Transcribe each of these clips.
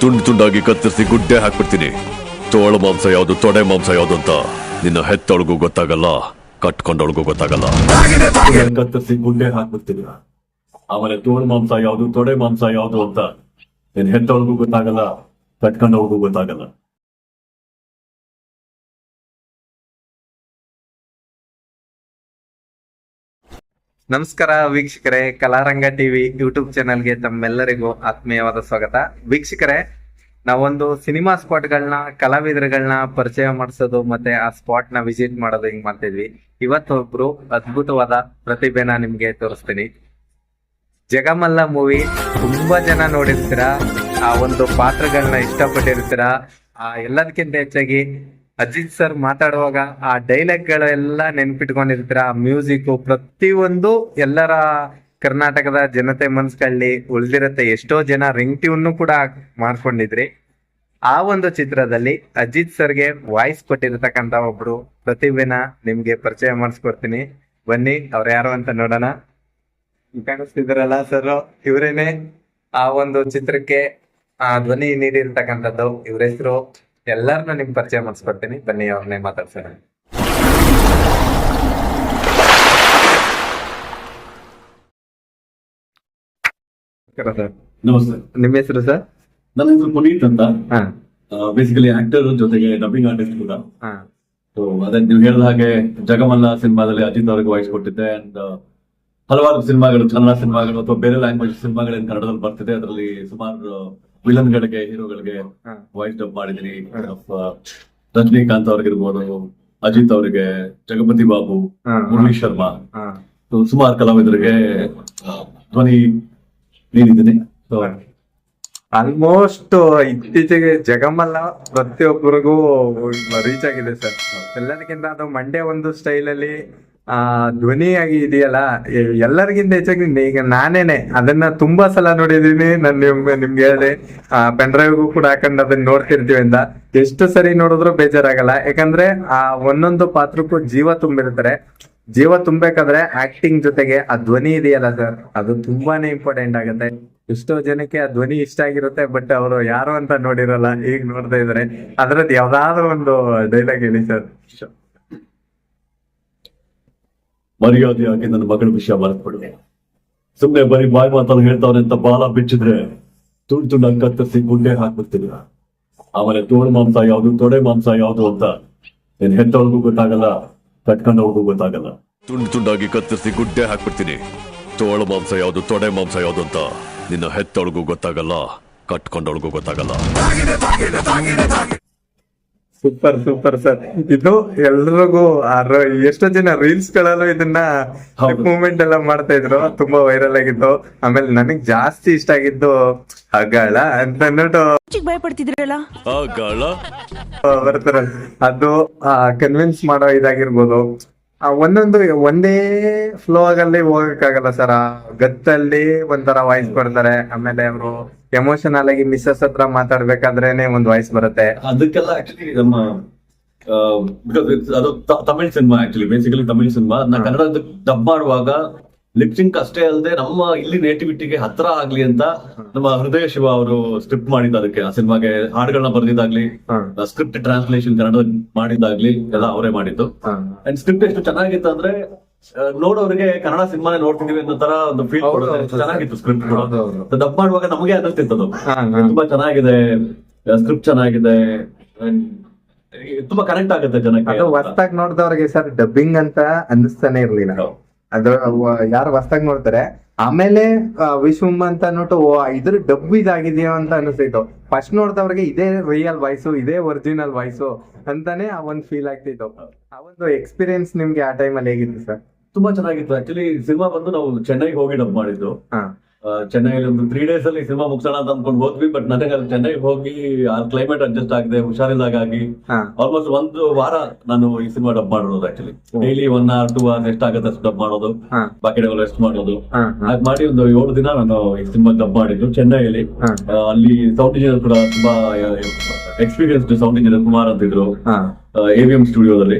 ತುಂಡು ತುಂಡಾಗಿ ಕತ್ತರಿಸಿ ಗುಡ್ಡೆ ಹಾಕ್ಬಿಡ್ತೀನಿ. ತೋಳ ಮಾಂಸ ಯಾವುದು, ತೊಡೆ ಮಾಂಸ ಯಾವುದು ಅಂತ ನಿನ್ನ ಹೆತ್ತೊಳಗೂ ಗೊತ್ತಾಗಲ್ಲ, ಕಟ್ಕೊಂಡೊಳಗೂ ಗೊತ್ತಾಗಲ್ಲ. ಕತ್ತರಿಸಿ ಗುಡ್ಡೆ ಹಾಕ್ಬಿಡ್ತೀನಿ? ಆಮೇಲೆ ತೋಳ ಮಾಂಸ ಯಾವುದು, ತೊಡೆ ಮಾಂಸ ಯಾವುದು ಅಂತ ನಿನ್ನ ಹೆತ್ತೊಳಗೂ ಗೊತ್ತಾಗಲ್ಲ ಕಟ್ಕೊಂಡೊಳಗೂ ಗೊತ್ತಾಗಲ್ಲ. ನಮಸ್ಕಾರ ವೀಕ್ಷಕರೇ, ಕಲಾರಂಗ ಟಿವಿ ಯೂಟ್ಯೂಬ್ ಚಾನೆಲ್ಗೆ ತಮ್ಮೆಲ್ಲರಿಗೂ ಆತ್ಮೀಯವಾದ ಸ್ವಾಗತ. ವೀಕ್ಷಕರೇ, ನಾವೊಂದು ಸಿನಿಮಾ ಸ್ಪಾಟ್ಗಳನ್ನ ಕಲಾವಿದರುಗಳನ್ನ ಪರಿಚಯ ಮಾಡಿಸೋದು ಮತ್ತೆ ಆ ಸ್ಪಾಟ್ನ ವಿಸಿಟ್ ಮಾಡೋದು ಹಿಂಗ್ ಮಾಡ್ತಿದ್ವಿ. ಇವತ್ತೊಬ್ರು ಅದ್ಭುತವಾದ ಪ್ರತಿಭೆನ ನಿಮ್ಗೆ ತೋರಿಸ್ತೀನಿ. ಜಗಮಲ್ಲ ಮೂವಿ, ತುಂಬಾ ಜನ ನೋಡಿರ್ತೀರಾ, ಆ ಒಂದು ಪಾತ್ರಗಳನ್ನ ಇಷ್ಟಪಟ್ಟಿರ್ತೀರಾ, ಆ ಎಲ್ಲದಕ್ಕಿಂತ ಹೆಚ್ಚಾಗಿ ಅಜಿತ್ ಸರ್ ಮಾತಾಡುವಾಗ ಆ ಡೈಲಾಗ್ ಗಳೆಲ್ಲ ನೆನ್ಪಿಟ್ಕೊಂಡಿರ್ತೀರ, ಆ ಮ್ಯೂಸಿಕ್ ಪ್ರತಿಯೊಂದು ಎಲ್ಲರ ಕರ್ನಾಟಕದ ಜನತೆ ಮನ್ಸ್ಗಳಲ್ಲಿ ಉಳ್ದಿರತ್ತೆ. ಎಷ್ಟೋ ಜನ ರಿಂಗ್ ಟ್ಯೂನ್ ಕೂಡ ಮಾಡ್ಕೊಂಡಿದ್ರಿ. ಆ ಒಂದು ಚಿತ್ರದಲ್ಲಿ ಅಜಿತ್ ಸರ್ಗೆ ವಾಯ್ಸ್ ಕೊಟ್ಟಿರತಕ್ಕಂತ ಒಬ್ರು ಪ್ರತಿಭೆನ ನಿಮ್ಗೆ ಪರಿಚಯ ಮಾಡಿಸ್ಕೊಡ್ತೀನಿ. ಬನ್ನಿ, ಅವ್ರ ಯಾರು ಅಂತ ನೋಡೋಣ. ಕಾಣಿಸ್ತಿದ್ರಲ್ಲ ಸರ್ ಇವರೇನೆ ಆ ಒಂದು ಚಿತ್ರಕ್ಕೆ ಆ ಧ್ವನಿ ನೀಡಿರ್ತಕ್ಕಂಥದ್ದು. ಇವ್ರ ಹೆಸರು ಎಲ್ಲರನ್ನ ನಿಮ್ಗೆ ಪರಿಚಯ ಮಾಡಿಸ್ಕೊಡ್ತೀನಿ. ಬನ್ನಿ ಅವ್ರನ್ನೇ ಮಾತಾಡ್ಸೋಣ. ನಮಸ್ತೆ. ನಿಮ್ಮ ಹೆಸರು ಸರ್? ನನ್ನ ಹೆಸರು ಪುನೀತ್ ಅಂತ. ಹಾ. ಬೇಸಿಕಲಿ ಆಕ್ಟರ್ ಜೊತೆಗೆ ಡಬ್ಬಿಂಗ್ ಆರ್ಟಿಸ್ಟ್ ಕೂಡ. ಹಾ. ಸೊ ಅದೇ ನೀವು ಹೇಳಿದ ಹಾಗೆ ಜಗಮಲ್ಲ ಸಿನಿಮಾದಲ್ಲಿ ಅಜಿತ್ ಅವ್ರಿಗೆ ವಾಯ್ಸ್ ಕೊಟ್ಟಿದ್ದೆ ಅಂಡ್ ಹಲವಾರು ಸಿನಿಮಾಗಳು ಕನ್ನಡ ಸಿನಿಮಾಗಳು ಅಥವಾ ಬೇರೆ ಲ್ಯಾಂಗ್ವೇಜ್ ಸಿನಿಮಾಗಳೇನು ಕನ್ನಡದಲ್ಲಿ ಬರ್ತಿದೆ. ಅದರಲ್ಲಿ ಸುಮಾರು ವಿಲನ್ ಗಳಿಗೆ ಹೀರೋಗಳಿಗೆ. ವಾಯ್ಸ್ ಡಬ್ ಮಾಡಿದ್ರಿ ರಜನಿಕಾಂತ್ ಅವ್ರಿಗಿರ್ಬೋದು ಅಜಿತ್ ಅವರಿಗೆ ಜಗಪತಿ ಬಾಬು ಮುರಳಿ ಶರ್ಮಾ. ಸುಮಾರು ಕಲಾವಿದರಿಗೆ ಧ್ವನಿ ನೀಡಿದ್ದೀನಿ. ಆಲ್ಮೋಸ್ಟ್ ಇತ್ತೀಚೆಗೆ ಜಗಮಲ್ಲ ಪ್ರತಿಯೊಬ್ಬರಿಗೂ ರೀಚ್ ಆಗಿದೆ ಸರ್ ಎಲ್ಲದಕ್ಕಿಂತ ಅದು ಮಂಡ್ಯ ಒಂದು ಸ್ಟೈಲ್ ಅಲ್ಲಿ ಆ ಧ್ವನಿಯಾಗಿ ಇದೆಯಲ್ಲ ಎಲ್ಲರಿಗಿಂತ ಹೆಚ್ಚಾಗಿ ಈಗ ನಾನೇನೆ, ಅದನ್ನ ತುಂಬಾ ಸಲ ನೋಡಿದೀನಿ ನಾನು ನಿಮ್ಗೆ ನಿಮ್ಗೆ ಹೇಳಿದೆ. ಆ ಡ್ರೈವ್ಗೂ ಕೂಡ ಹಾಕೊಂಡು ಅದನ್ನ ನೋಡ್ತಿರ್ತೀವಿ ಅಂತ. ಎಷ್ಟು ಸರಿ ನೋಡಿದ್ರು ಬೇಜಾರಾಗಲ್ಲ. ಯಾಕಂದ್ರೆ, ಆ, ಒಂದೊಂದು ಪಾತ್ರಕ್ಕೂ ಜೀವ ತುಂಬಿರ್ತಾರೆ ಜೀವ ತುಂಬಬೇಕಾದ್ರೆ ಆಕ್ಟಿಂಗ್ ಜೊತೆಗೆ ಆ ಧ್ವನಿ ಇದೆಯಲ್ಲ ಸರ್ ಅದು ತುಂಬಾನೇ ಇಂಪಾರ್ಟೆಂಟ್ ಆಗುತ್ತೆ. ಎಷ್ಟೋ ಜನಕ್ಕೆ ಆ ಧ್ವನಿ ಇಷ್ಟ ಆಗಿರುತ್ತೆ ಬಟ್ ಅವರು ಯಾರು ಅಂತ ನೋಡಿರಲ್ಲ, ಈಗ ನೋಡ್ತಾ ಇದ್ರೆ ಅದ್ರದ್ದು ಯಾವ್ದಾದ್ರು ಒಂದು ಡೈಲಾಗ್ ಹೇಳಿ ಸರ್ ಮರ್ಯಾದೆಯಾಗಿ ನನ್ನ ಮಗಳ ವಿಷಯ ಮರೆತ್ಬಿಡು ಸುಮ್ಮನೆ ಬರೀ ಬಾಯಿ ಮಾತನ್ನು ಹೇಳ್ತಾವನೆ ಅಂತ ಬಾಲ ಬಿಚ್ಚಿದ್ರೆ ತುಂಡು ತುಂಡು ಕತ್ತರಿಸಿ ಗುಂಡೆ ಹಾಕ್ಬಿಡ್ತೀನಿ. ಆಮೇಲೆ ತೋಳು ಮಾಂಸ ಯಾವುದು, ತೊಡೆ ಮಾಂಸ ಯಾವುದು ಅಂತ ನಿನ್ ಹೆತ್ತೊಳಗೂ ಗೊತ್ತಾಗಲ್ಲ ಕಟ್ಕೊಂಡವ್ರಿಗೂ ಗೊತ್ತಾಗಲ್ಲ. ತುಂಡು ತುಂಡಾಗಿ ಕತ್ತರಿಸಿ ಗುಡ್ಡೆ ಹಾಕ್ಬಿಡ್ತೀನಿ. ತೋಳು ಮಾಂಸ ಯಾವುದು, ತೊಡೆ ಮಾಂಸ ಯಾವುದು ಅಂತ ನಿನ್ನ ಹೆತ್ತೊಳಗೂ ಗೊತ್ತಾಗಲ್ಲ ಕಟ್ಕೊಂಡೊಳಗೂ ಗೊತ್ತಾಗಲ್ಲ. ಸೂಪರ್ ಸೂಪರ್ ಸರ್ ಇದು ಎಲ್ರಿಗೂ ಎಷ್ಟೋ ಜನ ರೀಲ್ಸ್ ಗಳಲ್ಲೂ ಇದನ್ನ ಮೂವ್ಮೆಂಟ್ ಮೂಮೆಂಟ್ ಎಲ್ಲ ಮಾಡ್ತಾ ಇದ್ರು. ತುಂಬಾ ವೈರಲ್ ಆಗಿದ್ದು. ಆಮೇಲೆ ನನಗ್ ಜಾಸ್ತಿ ಇಷ್ಟ ಆಗಿದ್ದು ಹಗಳ ಅಂತ ಅಂದ್ಬಿಟ್ಟು ಭಯಪಡ್ತಿದ್ರಲ್ಲ? ಬರ್ತಾರ. ಅದು ಕನ್ವಿನ್ಸ್ ಮಾಡೋ ಇದಾಗಿರ್ಬೋದು. ಆ ಒಂದೊಂದು ಒಂದೇ ಫ್ಲೋ ಆಗಲ್ಲಿ ಹೋಗಕ್ಕಾಗಲ್ಲ ಸರ್ ಆ ಗತ್ತಲ್ಲಿ ಒಂಥರ ವಾಯ್ಸ್ ಕೊಡ್ತಾರೆ ಆಮೇಲೆ ಅವರು ಎಮೋಷನಲ್ ಆಗಿ ಮಿಸ್ಸಸ್ ಹತ್ರ ಮಾತಾಡ್ಬೇಕಾದ್ರೇನೆ ಒಂದ್ ವಾಯ್ಸ್ ಬರುತ್ತೆ. ಅದಕ್ಕೆಲ್ಲ ಆಕ್ಚುಲಿ ನಮ್ಮ ಅದು Tamil cinema actually basically Tamil cinema ನಾ ಕನ್ನಡ ಡಬ್ ಮಾಡುವಾಗ ಲಿಪ್ಸಿಂಗ್ ಅಷ್ಟೇ ಅಲ್ಲದೆ ನಮ್ಮ ಇಲ್ಲಿ ನೇಟಿವಿಟಿಗೆ ಹತ್ರ ಆಗ್ಲಿ ಅಂತ ನಮ್ಮ ಹೃದಯ ಶಿವ ಅವರು ಸ್ಕ್ರಿಪ್ಟ್ ಮಾಡಿದ್ದು ಅದಕ್ಕೆ. ಆ ಸಿನಿಮಾಗೆ ಹಾಡುಗಳನ್ನ ಬರೆದಿದ್ದಾಗ್ಲಿ. ಸ್ಕ್ರಿಪ್ಟ್ ಟ್ರಾನ್ಸ್ಲೇಷನ್ ಕನ್ನಡ ಮಾಡಿದ್ದಾಗ್ಲಿ ಎಲ್ಲ ಅವರೇ ಮಾಡಿದ್ದು. ಅಂಡ್ ಸ್ಕ್ರಿಪ್ಟ್ ಎಷ್ಟು ಚೆನ್ನಾಗಿತ್ತು ಅಂದ್ರೆ ನೋಡೋರಿಗೆ ಕನ್ನಡ ಸಿನಿಮಾನೇ ನೋಡ್ತಿದೀವಿ ಅನ್ನೋ ತರ ಒಂದು ಫೀಲ್ ಕೊಡುತ್ತೆ. ಚೆನ್ನಾಗಿತ್ತು ಸ್ಕ್ರಿಪ್ಟ್. ಡಬ್ ಮಾಡುವಾಗ ನಮಗೆ ಅನ್ನಿಸ್ತಿತ್ತು ಅದು. ತುಂಬಾ ಚೆನ್ನಾಗಿದೆ ಸ್ಕ್ರಿಪ್ಟ್ ಚೆನ್ನಾಗಿದೆ ತುಂಬಾ ಕನೆಕ್ಟ್ ಆಗುತ್ತೆ ಜನಕ್ಕೆ ನೋಡಿದವ್ರಿಗೆ ಸರ್ ಡಬ್ಬಿಂಗ್ ಅಂತ ಅನ್ನಿಸ್ತಾನೆ ಇರ್ಲಿಲ್ಲ. ಹೌದು. ಅದು ವ- ಯಾರು ಹೊಸ್ದಾಗ್ ನೋಡ್ತಾರೆ. ಆಮೇಲೆ ವಿಶ್ವಮ್ ಅಂತ ನೋಟು ಓ ಇದ್ರ ಡಬ್ ಇದಾಗಿದೆಯೋ ಅಂತ ಅನಿಸ್ತಿತ್ತು. ಫಸ್ಟ್ ನೋಡ್ದವ್ರಿಗೆ ಇದೇ ರಿಯಲ್ ವಾಯ್ಸು ಇದೇ ಒರಿಜಿನಲ್ ವಾಯ್ಸು ಅಂತಾನೆ ಆ ಒಂದು ಫೀಲ್ ಆಗ್ತಿತ್ತು. ಆ ಒಂದು ಎಕ್ಸ್ಪೀರಿಯನ್ಸ್ ನಿಮ್ಗೆ ಆ ಟೈಮಲ್ಲಿ ಹೇಗಿತ್ತು ಸರ್ ತುಂಬಾ ಚೆನ್ನಾಗಿತ್ತು. ಆಕ್ಚುಲಿ ಸಿನಿಮಾ ಬಂದು ನಾವು ಚೆನ್ನೈಗೆ ಹೋಗಿ ಡಬ್ ಮಾಡಿದ್ದು. ಚೆನ್ನೈಲಿ ಒಂದು ತ್ರೀ ಡೇಸ್ ಅಲ್ಲಿ ಸಿನಿಮಾ ಮುಗಿಸೋಣ ಅಂತ ಅನ್ಕೊಂಡು ಹೋದ್ವಿ ಬಟ್ ನನಗೆ ಅಲ್ಲಿ ಚೆನ್ನೈಗೆ ಹೋಗಿ ಆ ಕ್ಲೈಮೇಟ್ ಅಡ್ಜಸ್ಟ್ ಆಗಿದೆ ಹುಷಾರಿಲ್ದಾಗ ಆಲ್ಮೋಸ್ಟ್ ಒಂದು ವಾರ ನಾನು ಈ ಸಿನಿಮಾ ಡಬ್ ಮಾಡಿರೋದು actually daily one or two hour ಎಷ್ಟಾಗುತ್ತೆ ಅಷ್ಟು ಡಬ್ ಮಾಡೋದು ಬಾಕಿ ಡಬ್ ರೆಸ್ಟ್ ಮಾಡೋದು. ಹಾಗೆ ಮಾಡಿ ಒಂದು ಏಳು ದಿನ ನಾನು ಈ ಸಿನಿಮಾ ಡಬ್ ಮಾಡಿದ್ದು ಚೆನ್ನೈಯಲ್ಲಿ. ಅಲ್ಲಿ ಸೌತ್ ಇಂಜಿನಿಯರ್ ಕೂಡ ತುಂಬಾ ಎಕ್ಸ್ಪೀರಿಯನ್ಸ್ಡ್ ಸೌಂಡ್ ಇಂಜಿನಿಯರ್ ಕುಮಾರ್ ಅಂತ ಇದ್ರು. ಹಾ. ಎವಿಎಂ ಸ್ಟುಡಿಯೋದಲ್ಲಿ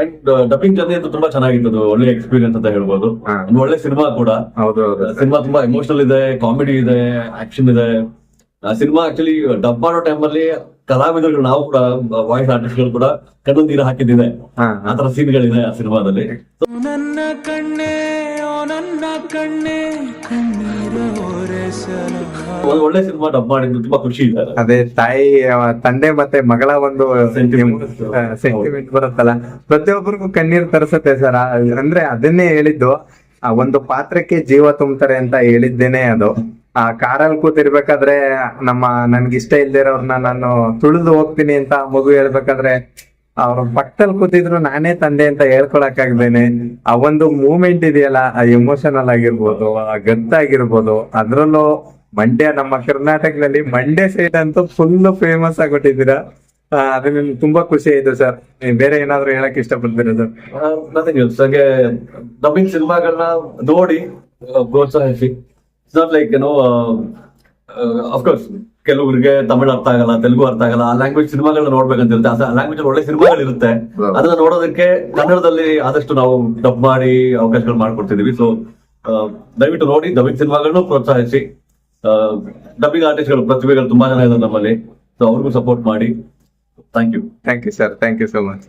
ಅಂಡ್ ಡಬ್ಬಿಂಗ್ ಜರ್ನಿ ಅಂತೂ ತುಂಬಾ ಚೆನ್ನಾಗಿತ್ತು. ಅದು ಒಳ್ಳೆ ಎಕ್ಸ್ಪೀರಿಯನ್ಸ್ ಅಂತ ಹೇಳ್ಬೋದು. ಒಂದು ಒಳ್ಳೆ ಸಿನಿಮಾ ಕೂಡ. ಹೌದು ಹೌದು. ಸಿನಿಮಾ ತುಂಬಾ ಎಮೋಷನಲ್ ಇದೆ ಕಾಮಿಡಿ ಇದೆ ಆಕ್ಷನ್ ಇದೆ. ಆ ಸಿನಿಮಾ ಆಕ್ಚುಲಿ ಡಬ್ ಮಾಡೋ ಟೈಮ್ ಅಲ್ಲಿ ಕಲಾವಿದರು ನಾವು ಕೂಡ ವಾಯ್ಸ್ ಆರ್ಟಿಸ್ಟ್ಗಳು ಕೂಡ ಕಣ್ಣು ನೀರು ಹಾಕಿದ್ದಿದೆ. ಆತರ ಆ ತರ ಸೀನ್ಗಳಿದೆ ಆ ಸಿನಿಮಾದಲ್ಲಿ. ನನ್ನ ಕಣ್ಣೇ ಓ ನನ್ನ ಕಣ್ಣೆ. ಒಂದು ಒಳ್ಳೆ ಸಿನಿಮಾ ಡಬ್ ಮಾಡಿದ್ದು ತುಂಬಾ ಖುಷಿ ಇದೆ. ಅದೇ ತಾಯಿ ತಂದೆ ಮತ್ತೆ ಮಗಳ ಒಂದು ಸೆಂಟಿಮೆಂಟ್ ಬರುತ್ತಲ್ಲ. ಪ್ರತಿಯೊಬ್ಬರಿಗೂ ಕಣ್ಣೀರ್ ತರಿಸುತ್ತೆ ಸರ್. ಅಂದ್ರೆ ಅದನ್ನೇ ಹೇಳಿದ್ದು ಆ ಒಂದು ಪಾತ್ರಕ್ಕೆ ಜೀವ ತುಂಬ್ತಾರೆ ಅಂತ ಹೇಳಿದ್ದೇನೆ ಅದು. ಆ ಕಾರಲ್ಲಿ ಕೂತಿರ್ಬೇಕಾದ್ರೆ ನಮ್ಮ ನನ್ಗೆ ಇಷ್ಟ ಇಲ್ದಿರೋರ್ನ ನಾನು ತುಳಿದು ಹೋಗ್ತೀನಿ ಅಂತ ಮಗು ಹೇಳ್ಬೇಕಾದ್ರೆ ಅವ್ರ ಪಕ್ಕದಲ್ಲಿ ಕೂತಿದ್ರು ನಾನೇ ತಂದೆ ಅಂತ ಹೇಳ್ಕೊಳಕ್ ಆಗ್ದೇನೆ. ಆ ಒಂದು ಮೂಮೆಂಟ್ ಇದೆಯಲ್ಲ ಆ ಎಮೋಷನಲ್ ಆಗಿರ್ಬೋದು ಆ ಗತ್ತಾಗಿರ್ಬೋದು ಅದ್ರಲ್ಲೂ ಮಂಡ್ಯ ನಮ್ಮ ಕರ್ನಾಟಕದಲ್ಲಿ ಮಂಡ್ಯ ಸೈಡ್ ಅಂತೂ ಫುಲ್ ಫೇಮಸ್ ಆಗ್ಬಿಟ್ಟಿದ್ದೀರಾ? ಆ, ಅದು ನನ್ಗೆ ತುಂಬಾ ಖುಷಿ ಆಯ್ತು ಸರ್ ಬೇರೆ ಏನಾದ್ರು ಹೇಳಕ್ ಇಷ್ಟ ಪಡ್ತಿರೋದು ಹಾಗೆ ಡಬ್ಬಿಂಗ್ ಸಿನಿಮಾಗಳನ್ನ ನೋಡಿ ಪ್ರೋತ್ಸಾಹಿಸಿ. ಲೈಕ್ ಏನೋ ಅಫ್ಕೋರ್ಸ್ ಕೆಲವರಿಗೆ ತಮಿಳು ಅರ್ಥ ಆಗಲ್ಲ ತೆಲುಗು ಅರ್ಥ ಆಗಲ್ಲ ಆ ಲ್ಯಾಂಗ್ವೇಜ್ ಸಿನಿಮಾಗಳನ್ನ ನೋಡ್ಬೇಕಂತಿರುತ್ತೆ ಆ ಲ್ಯಾಂಗ್ವೇಜ್ ಒಳ್ಳೆ ಸಿನಿಮಾಗಳು ಇರುತ್ತೆ ಅದನ್ನ ನೋಡೋದಕ್ಕೆ ಕನ್ನಡದಲ್ಲಿ ಆದಷ್ಟು ನಾವು ಡಬ್ ಮಾಡಿ ಅವಕಾಶಗಳು ಮಾಡ್ಕೊಡ್ತಿದೀವಿ. ಸೊ ದಯವಿಟ್ಟು ನೋಡಿ ಡಬ್ಬಿಂಗ್ ಸಿನಿಮಾಗಳನ್ನು ಪ್ರೋತ್ಸಾಹಿಸಿ. ಡಬ್ಬಿಂಗ್ ಆರ್ಟಿಸ್ಟ್ಗಳು ಪ್ರತಿಭೆಗಳು ತುಂಬಾ ಜನ ಇದ್ದಾರೆ ನಮ್ಮಲ್ಲಿ. ಸೊ ಅವ್ರಿಗೂ ಸಪೋರ್ಟ್ ಮಾಡಿ. Thank you thank you sir thank you so much